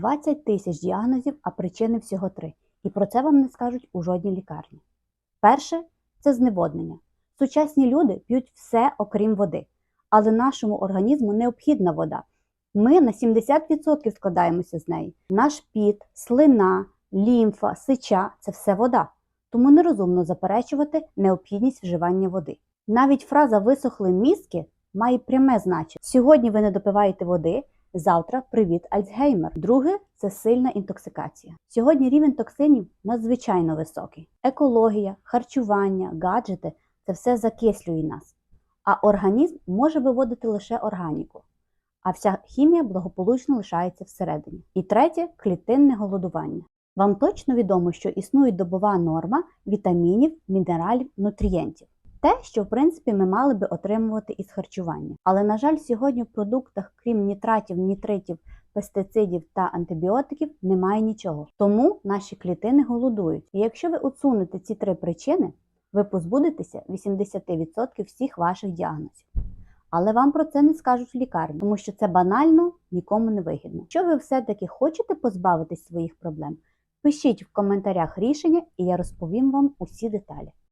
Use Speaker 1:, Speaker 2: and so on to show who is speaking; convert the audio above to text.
Speaker 1: 20 тисяч діагнозів, а причини всього три. І про це вам не скажуть у жодній лікарні. Перше це зневоднення. Сучасні люди п'ють все, окрім води, але нашому організму необхідна вода. Ми на 70% складаємося з неї. Наш піт, слина, лімфа, сича це все вода. Тому нерозумно заперечувати необхідність вживання води. Навіть фраза висохли мізки має пряме значення. Сьогодні ви не допиваєте води, завтра привіт Альцгеймер. Друге це сильна інтоксикація. Сьогодні рівень токсинів надзвичайно високий. Екологія, харчування, гаджети це все закислює нас. А організм може виводити лише органіку, а вся хімія благополучно лишається всередині. І третє клітинне голодування. Вам точно відомо, що існує добова норма вітамінів, мінералів, нутрієнтів. Те, що в принципі ми мали би отримувати із харчування. Але, на жаль, сьогодні в продуктах, крім нітратів, нітритів, пестицидів та антибіотиків, немає нічого. Тому наші клітини голодують. І якщо ви усунете ці три причини, ви позбудетеся 80% всіх ваших діагнозів. Але вам про це не скажуть в лікарні, тому що це банально нікому не вигідно. Якщо ви все-таки хочете позбавитись своїх проблем, пишіть в коментарях рішення, і я розповім вам усі деталі.